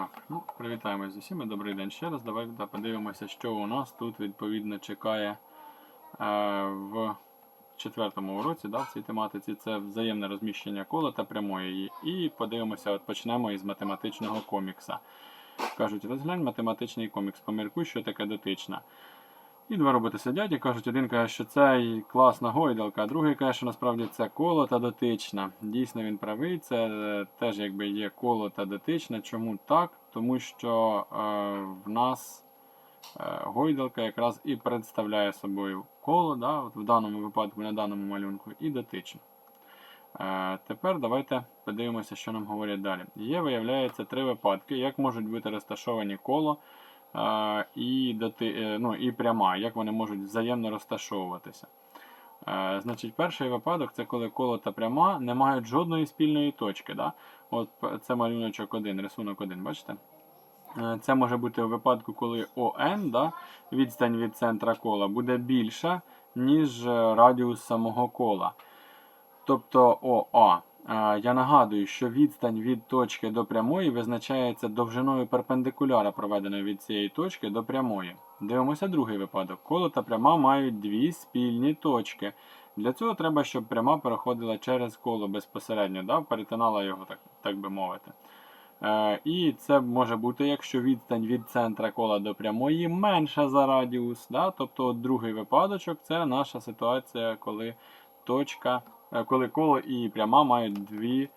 Так, ну, привітаємось з усіма. Добрий день ще раз. Давайте подивимося, що у нас тут відповідно чекає е, в четвертому уроці, да, в цій тематиці. Це взаємне розміщення кола та прямої. І подивимося, от почнемо із математичного комікса. Кажуть, розглянь математичний комікс, поміркуй, що таке дотична. І два роботи сидять і кажуть, один каже, що це класна гойдалка, а другий каже, що насправді це коло та дотична. Дійсно, він правий, це теж якби є коло та дотична. Чому так? Тому що е, в нас е, гойдалка якраз і представляє собою коло, да, от в даному випадку, на даному малюнку, і дотичну. Е, тепер давайте подивимося, що нам говорять далі. Є, виявляється, три випадки, як можуть бути розташовані коло і, е, ну, і пряма, як вони можуть взаємно розташовуватися. Е, Значить, перший випадок це коли коло та пряма не мають жодної спільної точки. Да? От це малюночок 1, рисунок 1, бачите? Е, Це може бути у випадку, коли ОН, да, відстань від центра кола, буде більша, ніж радіус самого кола. Тобто ОА. Я нагадую, що відстань від точки до прямої визначається довжиною перпендикуляра, проведеної від цієї точки до прямої. Дивимося другий випадок. Коло та пряма мають дві спільні точки. Для цього треба, щоб пряма переходила через коло безпосередньо, да, перетинала його, так, так би мовити. Е, і це може бути, якщо відстань від центра кола до прямої менша за радіус. Да? Тобто другий випадочок це наша ситуація, коли точка, коли коло і пряма мають дві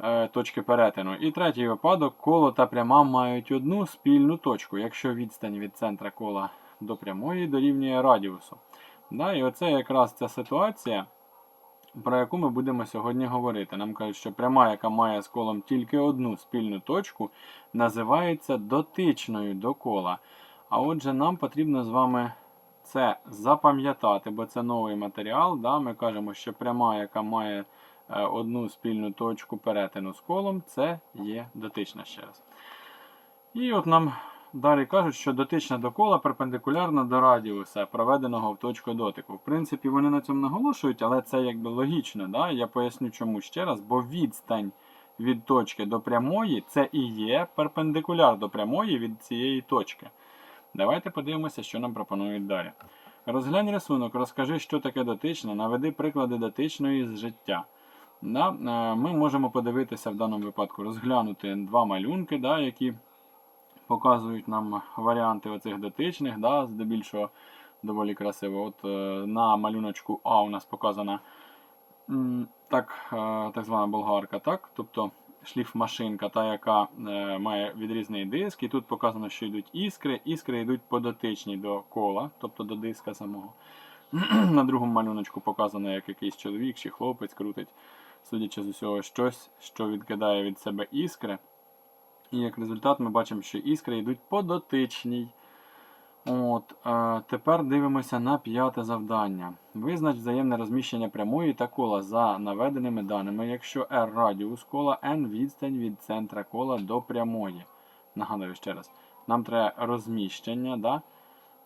е, точки перетину. І третій випадок, коло та пряма мають одну спільну точку, якщо відстань від центра кола до прямої дорівнює радіусу. Да? І оце якраз ця ситуація про яку ми будемо сьогодні говорити. Нам кажуть, що пряма, яка має з колом тільки одну спільну точку, називається дотичною до кола. А отже, нам потрібно з вами це запам'ятати, бо це новий матеріал. Да? Ми кажемо, що пряма, яка має е, одну спільну точку перетину з колом, це є дотична ще раз. І от нам далі кажуть, що дотична до кола перпендикулярна до радіуса, проведеного в точку дотику. В принципі, вони на цьому наголошують, але це якби логічно. Да? Я поясню чому ще раз, бо відстань від точки до прямої це і є перпендикуляр до прямої від цієї точки. Давайте подивимося, що нам пропонують далі. Розглянь рисунок, розкажи, що таке дотична, наведи приклади дотичної з життя. Да? е, Ми можемо подивитися в даному випадку, розглянути два малюнки, да, які показують нам варіанти оцих дотичних, да, здебільшого доволі красиво. От е, на малюночку А у нас показана так, е, так звана болгарка, так? тобто шліфмашинка, та, яка е, має відрізний диск, і тут показано, що йдуть іскри. Іскри йдуть по дотичній до кола, тобто до диска самого. На другому малюночку показано, як якийсь чоловік чи хлопець крутить, судячи з усього, щось, що відкидає від себе іскри. І як результат ми бачимо, що іскри йдуть по дотичній. От, е, тепер дивимося на п'яте завдання. Визнач взаємне розміщення прямої та кола за наведеними даними, якщо R радіус кола, N відстань від центра кола до прямої. Нагадую ще раз, нам треба розміщення да,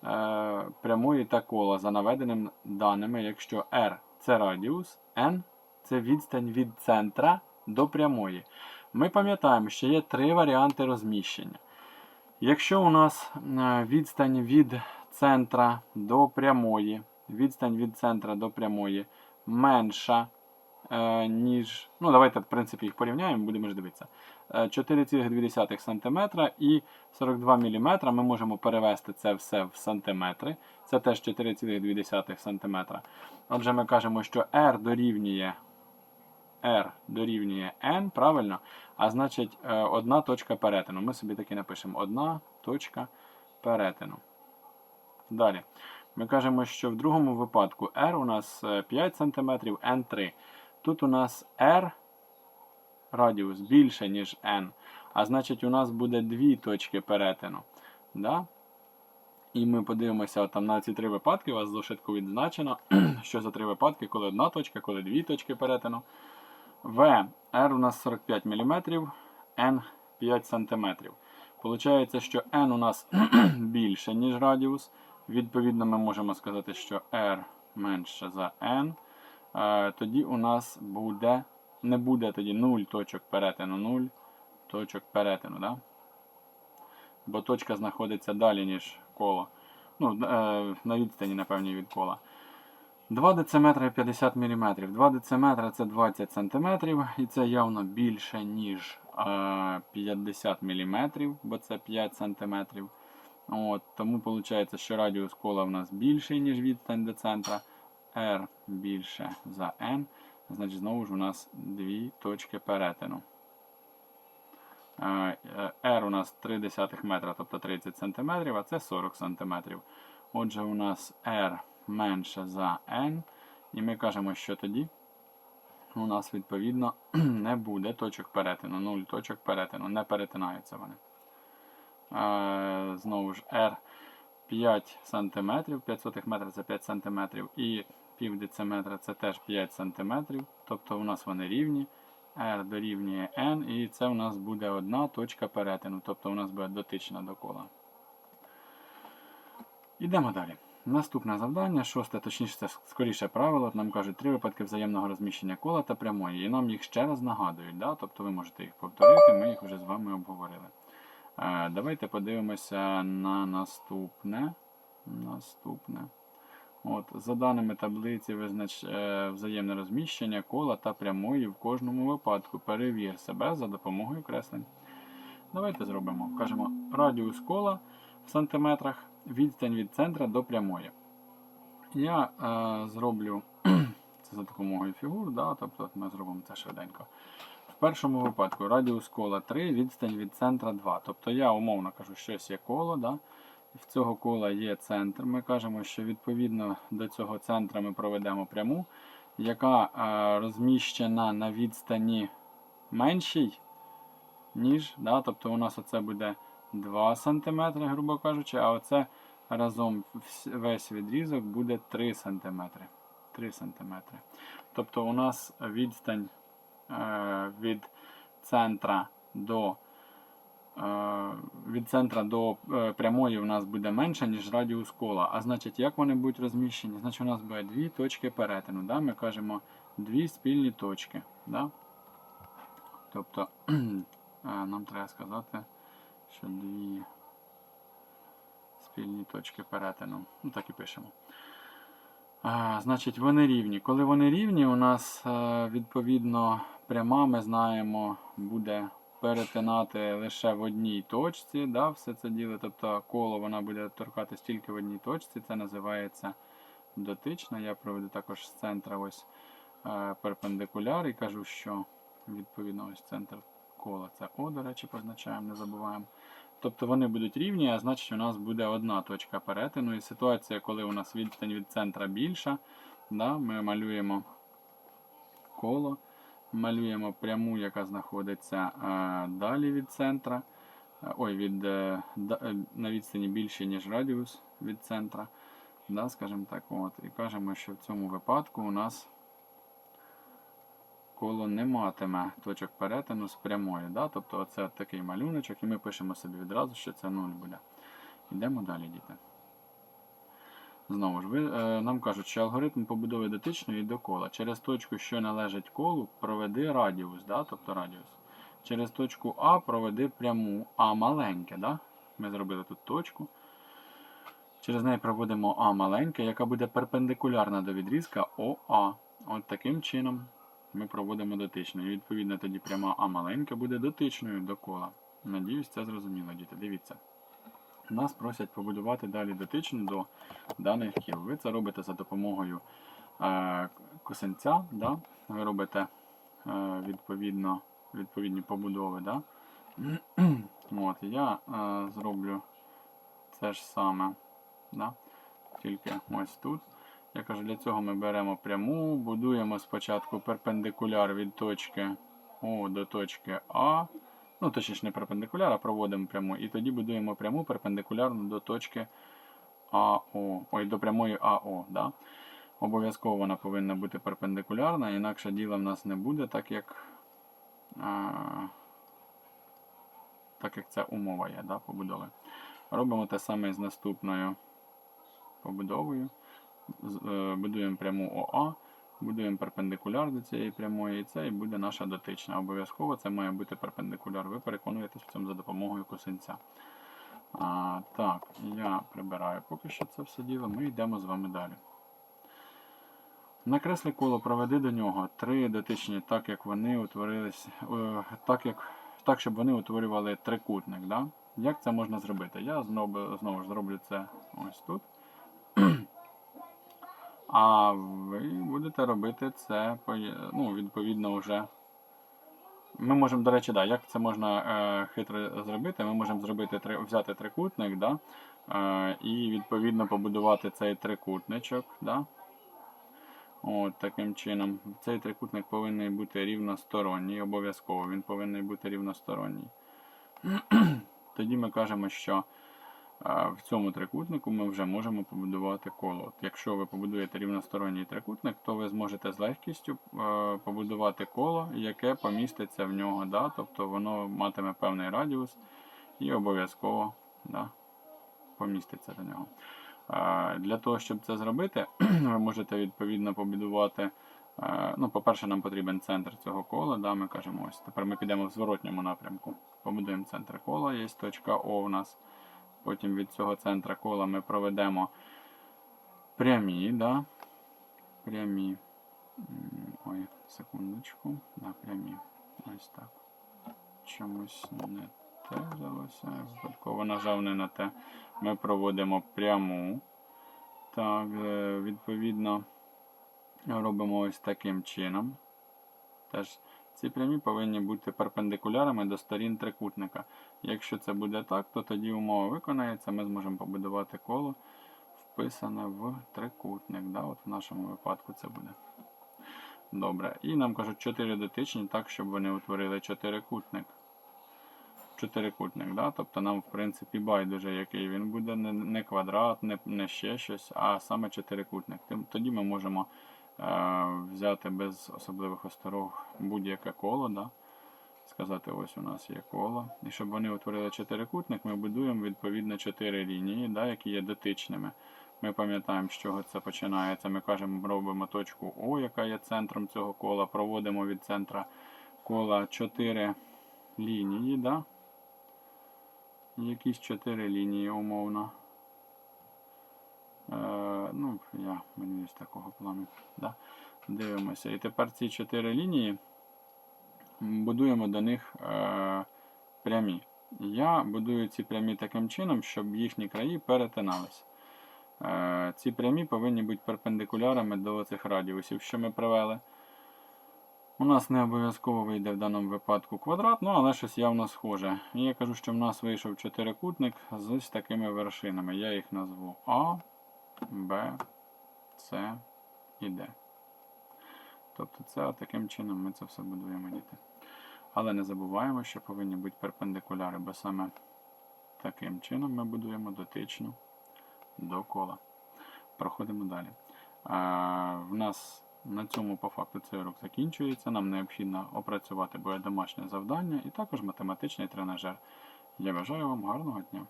е, прямої та кола за наведеними даними, якщо R це радіус, N це відстань від центра до прямої. Ми пам'ятаємо, що є три варіанти розміщення. Якщо у нас е, відстань від центра до прямої, відстань від центра до прямої менша, е, ніж. Ну, давайте, в принципі, їх порівняємо, будемо ж дивитися. Е, 4,2 см і 42 мм. Ми можемо перевести це все в сантиметри. Це теж 4,2 см. Отже, ми кажемо, що R дорівнює R дорівнює N, правильно? А значить, е, одна точка перетину. Ми собі таки напишемо одна точка перетину. Далі. Ми кажемо, що в другому випадку R у нас е, 5 см, N 3. Тут у нас R радіус більше, ніж N. А значить, у нас буде дві точки перетину. Да? І ми подивимося от там на ці три випадки. У вас зошитку відзначено, що за три випадки, коли одна точка, коли дві точки перетину. В. R у нас 45 мм, N 5 см. Получається, що N у нас більше, ніж радіус. Відповідно, ми можемо сказати, що R менше за N. Е, Тоді у нас буде, не буде тоді 0 точок перетину, 0 точок перетину. Да? бо точка знаходиться далі, ніж коло. Ну, е, на відстані, напевно, від кола. 2 дециметри 50 мм. 2 дециметри це 20 см, і це явно більше, ніж е, 50 мм, бо це 5 см. От, тому виходить, що радіус кола в нас більший, ніж відстань до центра. R більше за N. Значить, знову ж у нас дві точки перетину. Е, е, R у нас 0,3 метра, тобто 30 см, а це 40 см. Отже, у нас R менше за N. І ми кажемо, що тоді у нас відповідно не буде точок перетину. 0 точок перетину, не перетинаються вони. Е, Знову ж R 5 см, 500 метрів це 5 см, і пів дециметра це теж 5 см. Тобто у нас вони рівні. R дорівнює N, і це у нас буде одна точка перетину, тобто у нас буде дотична до кола. Ідемо далі. Наступне завдання, шосте, точніше, це скоріше правило. Нам кажуть три випадки взаємного розміщення кола та прямої. І нам їх ще раз нагадують. Да? Тобто ви можете їх повторити, ми їх вже з вами обговорили. Е, давайте подивимося на наступне. Наступне. От, За даними таблиці, визнач е, взаємне розміщення кола та прямої в кожному випадку. Перевір себе за допомогою креслень. Давайте зробимо. Кажемо радіус кола в сантиметрах, відстань від центра до прямої. Я е, зроблю це за допомогою фігур, да, тобто ми зробимо це швиденько. В першому випадку радіус кола 3, відстань від центра 2. Тобто я умовно кажу, щось є коло. Да? В цього кола є центр. Ми кажемо, що відповідно до цього центра ми проведемо пряму, яка е, розміщена на відстані меншій, ніж. Да? Тобто у нас оце буде 2 см, грубо кажучи, а оце разом весь відрізок буде 3 см. 3 см. Тобто у нас відстань е, від центра до е, від центра до е, прямої у нас буде менше, ніж радіус кола. А значить, як вони будуть розміщені? Значить, у нас буде дві точки перетину. Да? Ми кажемо дві спільні точки. Да? Тобто е, нам треба сказати, що дві спільні точки перетину. Ну, так і пишемо. А, значить, вони рівні. Коли вони рівні, у нас е, відповідно пряма, ми знаємо, буде перетинати лише в одній точці. Да, все це діло. Тобто коло вона буде торкатись тільки в одній точці. Це називається дотична. Я проведу також з центра ось е, перпендикуляр і кажу, що відповідно ось центр кола це О, до речі, позначаємо, не забуваємо. Тобто вони будуть рівні, а значить у нас буде одна точка перетину. І ситуація, коли у нас відстань від центра більша, да, ми малюємо коло, малюємо пряму, яка знаходиться е, далі від центра. Е, Ой, від, е, да- на відстані більше, ніж радіус від центра. Да, скажімо так, от. І кажемо, що в цьому випадку у нас коло не матиме точок перетину з прямою. Да? Тобто оце такий малюночок, і ми пишемо собі відразу, що це 0 буде. Йдемо далі, діти. Знову ж, ви, е, нам кажуть, що алгоритм побудови дотичної до кола. Через точку, що належить колу, проведи радіус, да? тобто радіус. Через точку А проведи пряму А маленьке. Да? Ми зробили тут точку. Через неї проводимо А маленьке, яка буде перпендикулярна до відрізка ОА. От таким чином ми проводимо дотичну. І відповідно тоді пряма А маленька буде дотичною до кола. Надіюсь, це зрозуміло, діти. Дивіться. Нас просять побудувати далі дотичну до даних кіл. Ви це робите за допомогою е, косинця. Да? Ви робите е, відповідно, відповідні побудови. Да? От, я е, зроблю це ж саме. Да? Тільки ось тут. Я кажу, для цього ми беремо пряму, будуємо спочатку перпендикуляр від точки О до точки А. Ну, точніше, не перпендикуляр, а проводимо пряму. І тоді будуємо пряму перпендикулярну до точки АО. Ой, до прямої АО. Да? Обов'язково вона повинна бути перпендикулярна, інакше діла в нас не буде, так як, а, так як це умова є да, побудови. Робимо те саме з наступною побудовою. Е, Будуємо пряму ОА, будуємо перпендикуляр до цієї прямої, і це і буде наша дотична. Обов'язково це має бути перпендикуляр. Ви переконуєтесь в цьому за допомогою косинця. А, так, я прибираю поки що це все діло. Ми йдемо з вами далі. Накресли коло, проведи до нього три дотичні, так як вони утворились, е, так, як, так щоб вони утворювали трикутник. Да? Як це можна зробити? Я знову, знову ж зроблю це ось тут. А ви будете робити це ну, відповідно вже. Ми можемо, до речі, да, як це можна е, хитро зробити? Ми можемо зробити три, взяти трикутник, да, е, і відповідно побудувати цей трикутничок. Да. От таким чином. Цей трикутник повинен бути рівносторонній, обов'язково він повинен бути рівносторонній. Тоді ми кажемо, що в цьому трикутнику ми вже можемо побудувати коло. Якщо ви побудуєте рівносторонній трикутник, то ви зможете з легкістю е, побудувати коло, яке поміститься в нього. Да? Тобто воно матиме певний радіус і обов'язково да, поміститься до нього. Для того, щоб це зробити, ви можете відповідно побудувати. е, Ну, по-перше, нам потрібен центр цього кола. Да, ми кажемо, ось тепер ми підемо в зворотньому напрямку. Побудуємо центр кола, є точка О у нас. Потім від цього центра кола ми проведемо прямі, да? прямі. Ой, секундочку. Да, прямі. Ось так. Чомусь не те взялося. Випадково нажав не на те. Ми проводимо пряму. Так, е, відповідно, робимо ось таким чином. Теж ці прямі повинні бути перпендикулярами до сторін трикутника. Якщо це буде так, то тоді умова виконається, ми зможемо побудувати коло, вписане в трикутник. Да? От в нашому випадку це буде. Добре. І нам кажуть 4 дотичні, так, щоб вони утворили чотирикутник. Чотирикутник, да? тобто нам, в принципі, байдуже, який він буде, не, квадрат, не, не ще щось, а саме чотирикутник. Тоді ми можемо е, взяти без особливих осторог будь-яке коло. Да? Сказати, ось у нас є коло. І щоб вони утворили чотирикутник, ми будуємо відповідно чотири лінії, да, які є дотичними. Ми пам'ятаємо, з чого це починається. Ми кажемо, робимо точку О, яка є центром цього кола, проводимо від центра кола 4 лінії. Да? Якісь 4 лінії умовно. Е, ну, я мені з такого плану. Да? Дивимося. І тепер ці 4 лінії будуємо до них е, прямі. Я будую ці прямі таким чином, щоб їхні краї перетиналися. Е, ці прямі повинні бути перпендикулярами до цих радіусів, що ми привели. У нас не обов'язково вийде в даному випадку квадрат, ну але щось явно схоже. І я кажу, що в нас вийшов чотирикутник з ось такими вершинами. Я їх назву А, Б, С і Д. Тобто це таким чином ми це все будуємо діти. Але не забуваємо, що повинні бути перпендикуляри, бо саме таким чином ми будуємо дотичну до кола. Проходимо далі. А, в нас на цьому по факту цей урок закінчується. Нам необхідно опрацювати буде домашнє завдання і також математичний тренажер. Я бажаю вам гарного дня!